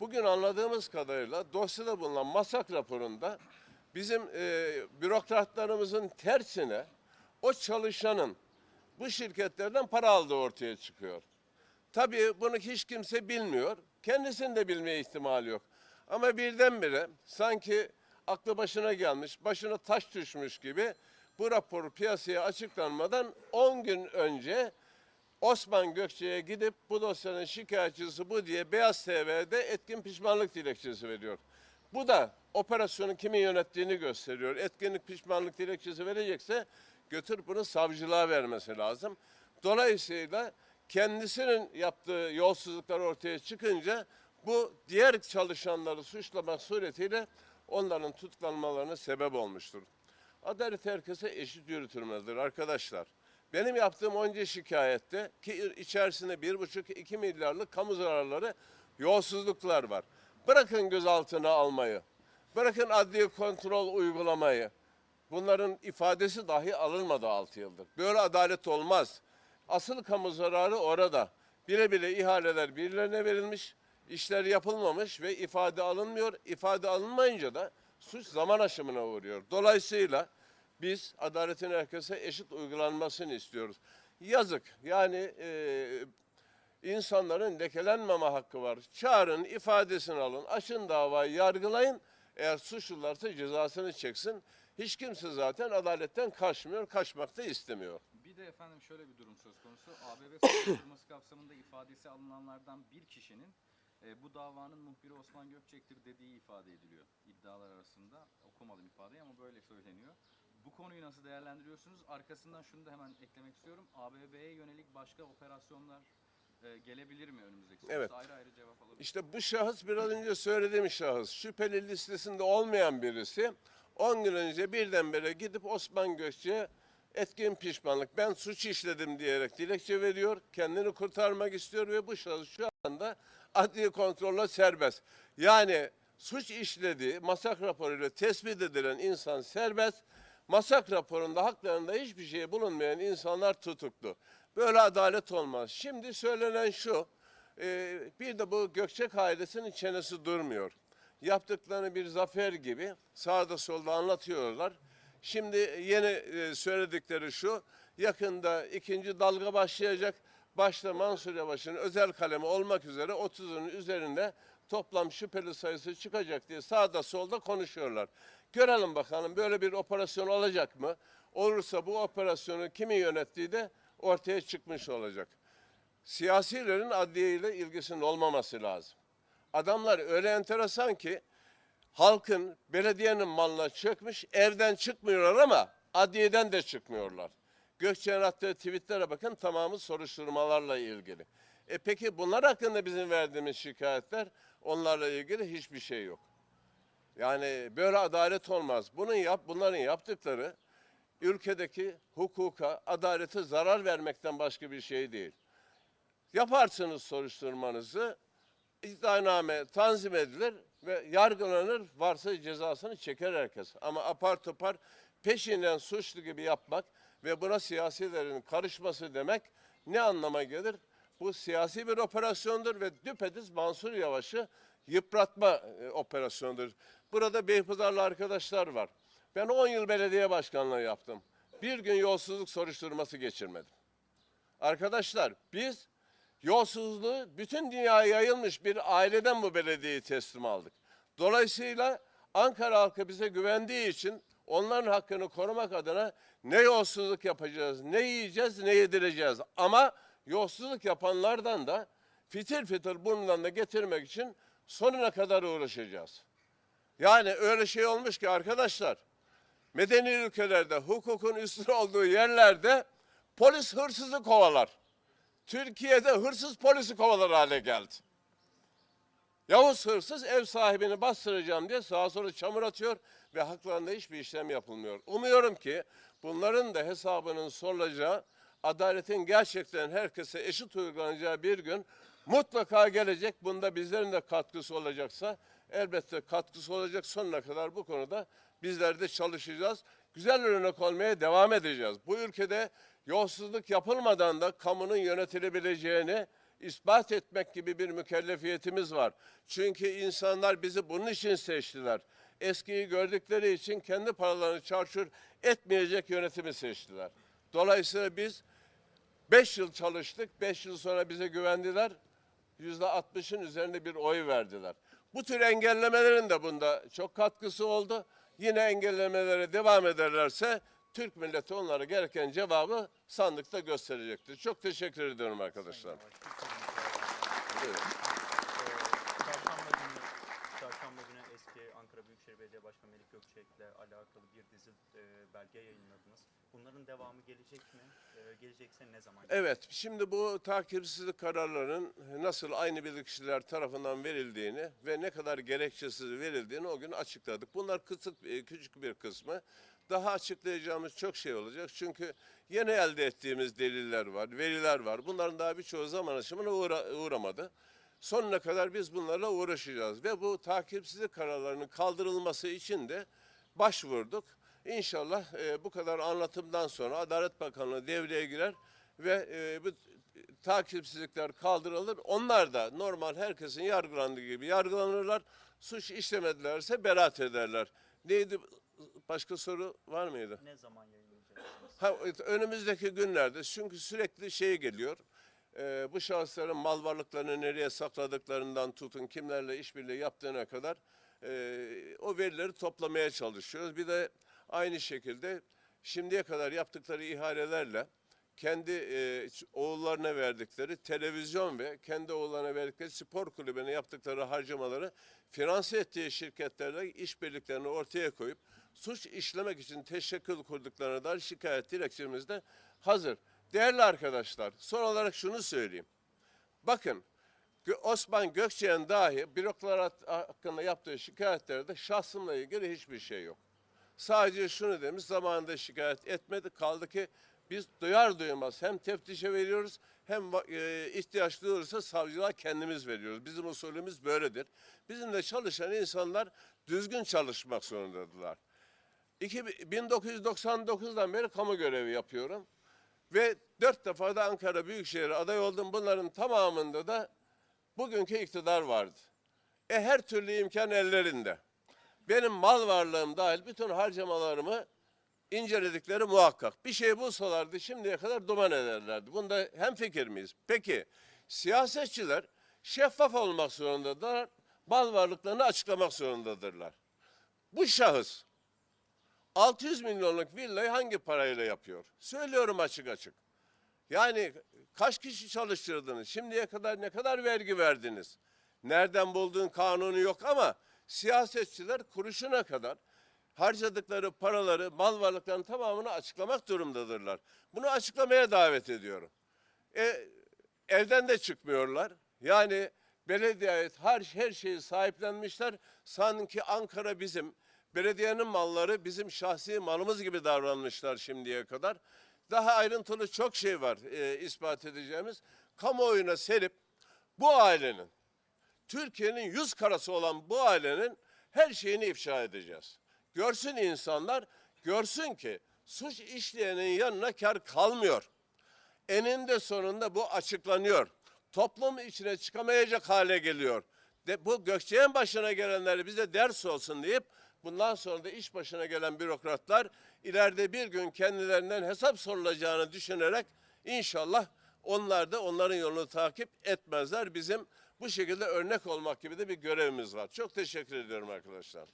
Bugün anladığımız kadarıyla dosyada bulunan masak raporunda bizim e, bürokratlarımızın tersine o çalışanın bu şirketlerden para aldığı ortaya çıkıyor. Tabii bunu hiç kimse bilmiyor. Kendisinin de bilmeye ihtimali yok. Ama birdenbire sanki aklı başına gelmiş, başına taş düşmüş gibi bu rapor piyasaya açıklanmadan 10 gün önce Osman Gökçe'ye gidip bu dosyanın şikayetçisi bu diye Beyaz TV'de etkin pişmanlık dilekçesi veriyor. Bu da operasyonu kimin yönettiğini gösteriyor. Etkinlik pişmanlık dilekçesi verecekse götür bunu savcılığa vermesi lazım. Dolayısıyla kendisinin yaptığı yolsuzluklar ortaya çıkınca bu diğer çalışanları suçlamak suretiyle onların tutuklanmalarına sebep olmuştur. Adalet herkese eşit yürütülmelidir arkadaşlar. Benim yaptığım onca şikayette ki içerisinde bir buçuk iki milyarlık kamu zararları yolsuzluklar var. Bırakın gözaltına almayı, bırakın adli kontrol uygulamayı. Bunların ifadesi dahi alınmadı 6 yıldır. Böyle adalet olmaz. Asıl kamu zararı orada. Bile bile ihaleler birilerine verilmiş, işler yapılmamış ve ifade alınmıyor. İfade alınmayınca da suç zaman aşımına uğruyor. Dolayısıyla biz adaletin herkese eşit uygulanmasını istiyoruz. Yazık. Yani e, insanların lekelenmeme hakkı var. Çağırın, ifadesini alın, açın davayı, yargılayın. Eğer suçlularsa cezasını çeksin. Hiç kimse zaten adaletten kaçmıyor, kaçmak da istemiyor. Bir de efendim şöyle bir durum söz konusu. ABB soruşturması kapsamında ifadesi alınanlardan bir kişinin e, bu davanın muhbiri Osman Gökçek'tir dediği ifade ediliyor iddialar arasında. Okumadım ifadeyi ama böyle söyleniyor. Bu konuyu nasıl değerlendiriyorsunuz? Arkasından şunu da hemen eklemek istiyorum. ABB'ye yönelik başka operasyonlar e, gelebilir mi önümüzdeki süreçte? Evet. Ayrı ayrı cevap alabilir İşte bu şahıs biraz önce söylediğim şahıs şüpheli listesinde olmayan birisi 10 gün önce birdenbire gidip Osman Gökçe'ye etkin pişmanlık ben suç işledim diyerek dilekçe veriyor. Kendini kurtarmak istiyor ve bu şahıs şu anda adli kontrolle serbest. Yani suç işlediği masak raporuyla tespit edilen insan serbest. Masak raporunda haklarında hiçbir şey bulunmayan insanlar tutuklu. Böyle adalet olmaz. Şimdi söylenen şu, e, bir de bu Gökçek ailesinin çenesi durmuyor. Yaptıklarını bir zafer gibi sağda solda anlatıyorlar. Şimdi yeni e, söyledikleri şu, yakında ikinci dalga başlayacak. Başta Mansur Yavaş'ın özel kalemi olmak üzere 30'un üzerinde toplam şüpheli sayısı çıkacak diye sağda solda konuşuyorlar. Görelim bakalım böyle bir operasyon olacak mı? Olursa bu operasyonu kimin yönettiği de ortaya çıkmış olacak. Siyasilerin adliyeyle ilgisinin olmaması lazım. Adamlar öyle enteresan ki halkın belediyenin malına çökmüş, evden çıkmıyorlar ama adliyeden de çıkmıyorlar. Gökçe'nin attığı tweetlere bakın tamamı soruşturmalarla ilgili. E peki bunlar hakkında bizim verdiğimiz şikayetler onlarla ilgili hiçbir şey yok. Yani böyle adalet olmaz. Bunun yap, bunların yaptıkları ülkedeki hukuka, adalete zarar vermekten başka bir şey değil. Yaparsınız soruşturmanızı, iddianame tanzim edilir ve yargılanır, varsa cezasını çeker herkes. Ama apar topar peşinden suçlu gibi yapmak ve buna siyasilerin karışması demek ne anlama gelir? Bu siyasi bir operasyondur ve düpedüz Mansur Yavaş'ı yıpratma e, operasyonudur. Burada Beypazarlı arkadaşlar var. Ben 10 yıl belediye başkanlığı yaptım. Bir gün yolsuzluk soruşturması geçirmedim. Arkadaşlar biz yolsuzluğu bütün dünyaya yayılmış bir aileden bu belediyeyi teslim aldık. Dolayısıyla Ankara halkı bize güvendiği için onların hakkını korumak adına ne yolsuzluk yapacağız, ne yiyeceğiz, ne yedireceğiz. Ama yolsuzluk yapanlardan da fitil fitil burnundan da getirmek için sonuna kadar uğraşacağız. Yani öyle şey olmuş ki arkadaşlar, medeni ülkelerde hukukun üstün olduğu yerlerde polis hırsızı kovalar. Türkiye'de hırsız polisi kovalar hale geldi. Yavuz hırsız ev sahibini bastıracağım diye sağa sola çamur atıyor ve haklarında hiçbir işlem yapılmıyor. Umuyorum ki bunların da hesabının sorulacağı, adaletin gerçekten herkese eşit uygulanacağı bir gün mutlaka gelecek. Bunda bizlerin de katkısı olacaksa elbette katkısı olacak sonuna kadar bu konuda bizler de çalışacağız. Güzel örnek olmaya devam edeceğiz. Bu ülkede yolsuzluk yapılmadan da kamunun yönetilebileceğini ispat etmek gibi bir mükellefiyetimiz var. Çünkü insanlar bizi bunun için seçtiler. Eskiyi gördükleri için kendi paralarını çarçur etmeyecek yönetimi seçtiler. Dolayısıyla biz 5 yıl çalıştık, 5 yıl sonra bize güvendiler. Yüzde 60'ın üzerinde bir oy verdiler. Bu tür engellemelerin de bunda çok katkısı oldu. Yine engellemelere devam ederlerse Türk milleti onlara gereken cevabı sandıkta gösterecektir. Çok teşekkür ediyorum arkadaşlar. Buyurun. Ankara Büyükşehir Belediye Başkanı Melik Gökçek'le alakalı bir dizi e, belge yayınladınız. Bunların devamı gelecek mi? E, gelecekse ne zaman? Evet, şimdi bu takipsizlik kararlarının nasıl aynı bilirkişiler tarafından verildiğini ve ne kadar gerekçesiz verildiğini o gün açıkladık. Bunlar kısık, e, küçük bir kısmı. Daha açıklayacağımız çok şey olacak. Çünkü yeni elde ettiğimiz deliller var, veriler var. Bunların daha birçoğu zaman aşımına uğra- uğramadı. Sonuna kadar biz bunlarla uğraşacağız ve bu takipsizlik kararlarının kaldırılması için de başvurduk. İnşallah e, bu kadar anlatımdan sonra Adalet Bakanlığı devreye girer ve e, bu takipsizlikler kaldırılır. Onlar da normal herkesin yargılandığı gibi yargılanırlar. Suç işlemedilerse beraat ederler. Neydi? Başka soru var mıydı? Ne zaman yayınlayacaksınız? Ha, önümüzdeki günlerde çünkü sürekli şey geliyor. E, bu şahısların mal varlıklarını nereye sakladıklarından tutun, kimlerle işbirliği yaptığına kadar e, o verileri toplamaya çalışıyoruz. Bir de aynı şekilde şimdiye kadar yaptıkları ihalelerle kendi e, oğullarına verdikleri televizyon ve kendi oğullarına verdikleri spor kulübüne yaptıkları harcamaları finanse ettiği şirketlerle işbirliklerini ortaya koyup suç işlemek için teşekkül kurduklarına dair şikayet dilekçemiz de hazır. Değerli arkadaşlar, son olarak şunu söyleyeyim. Bakın, Osman Gökçe'nin dahi bürokrat hakkında yaptığı şikayetlerde şahsımla ilgili hiçbir şey yok. Sadece şunu demiş, zamanında şikayet etmedi. Kaldı ki biz duyar duymaz hem teftişe veriyoruz hem e, ihtiyaç duyulursa savcılığa kendimiz veriyoruz. Bizim usulümüz böyledir. Bizim de çalışan insanlar düzgün çalışmak zorundadılar. İki- 1999'dan beri kamu görevi yapıyorum. Ve dört defa da Ankara Büyükşehir aday oldum. Bunların tamamında da bugünkü iktidar vardı. E her türlü imkan ellerinde. Benim mal varlığım dahil bütün harcamalarımı inceledikleri muhakkak. Bir şey bulsalardı şimdiye kadar duman ederlerdi. Bunda hem fikir miyiz? Peki siyasetçiler şeffaf olmak zorundadırlar. Mal varlıklarını açıklamak zorundadırlar. Bu şahıs 600 milyonluk villayı hangi parayla yapıyor? Söylüyorum açık açık. Yani kaç kişi çalıştırdınız? Şimdiye kadar ne kadar vergi verdiniz? Nereden bulduğun kanunu yok ama siyasetçiler kuruşuna kadar harcadıkları paraları, mal varlıklarının tamamını açıklamak durumdadırlar. Bunu açıklamaya davet ediyorum. E, evden de çıkmıyorlar. Yani belediyeye ait her, her şeyi sahiplenmişler. Sanki Ankara bizim, belediyenin malları bizim şahsi malımız gibi davranmışlar şimdiye kadar. Daha ayrıntılı çok şey var e, ispat edeceğimiz. Kamuoyuna serip bu ailenin, Türkiye'nin yüz karası olan bu ailenin her şeyini ifşa edeceğiz. Görsün insanlar, görsün ki suç işleyenin yanına kar kalmıyor eninde sonunda bu açıklanıyor. Toplum içine çıkamayacak hale geliyor. De, bu Gökçe'nin başına gelenleri bize ders olsun deyip bundan sonra da iş başına gelen bürokratlar ileride bir gün kendilerinden hesap sorulacağını düşünerek inşallah onlar da onların yolunu takip etmezler. Bizim bu şekilde örnek olmak gibi de bir görevimiz var. Çok teşekkür ediyorum arkadaşlar.